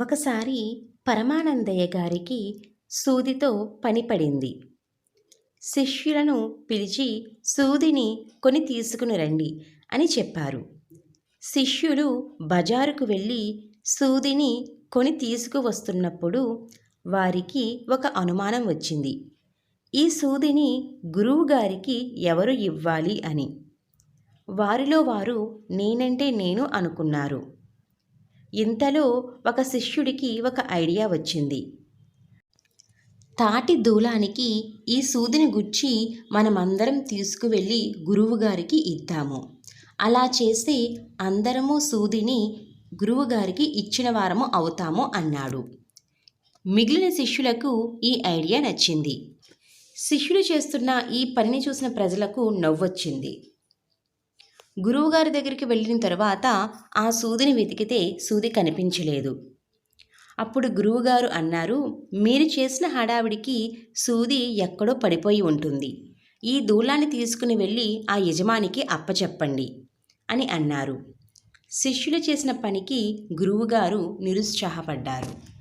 ఒకసారి పరమానందయ్య గారికి సూదితో పనిపడింది శిష్యులను పిలిచి సూదిని కొని తీసుకుని రండి అని చెప్పారు. శిష్యులు బజారుకు వెళ్ళి సూదిని కొని తీసుకువస్తున్నప్పుడు వారికి ఒక అనుమానం వచ్చింది. ఈ సూదిని గురువుగారికి ఎవరు ఇవ్వాలి అని. వారిలో వారు నేనంటే నేను అనుకున్నారు. ఇంతలో ఒక శిష్యుడికి ఒక ఐడియా వచ్చింది. తాటి దూలానికి ఈ సూదిని గుచ్చి మనమందరం తీసుకువెళ్ళి గురువుగారికి ఇద్దాము. అలా చేసి అందరము సూదిని గురువుగారికి ఇచ్చిన వారము అవుతాము అన్నాడు. మిగిలిన శిష్యులకు ఈ ఐడియా నచ్చింది. శిష్యుడు చేస్తున్న ఈ పనిని చూసిన ప్రజలకు నవ్వొచ్చింది. గురువుగారి దగ్గరికి వెళ్ళిన తర్వాత ఆ సూదిని వెతికితే సూది కనిపించలేదు. అప్పుడు గురువుగారు అన్నారు మీరు చేసిన హడావిడికి సూది ఎక్కడో పడిపోయి ఉంటుంది. ఈ దూలాన్ని తీసుకుని వెళ్ళి ఆ యజమానికి అప్పచెప్పండి అని అన్నారు. శిష్యులు చేసిన పనికి గురువుగారు నిరుత్సాహపడ్డారు.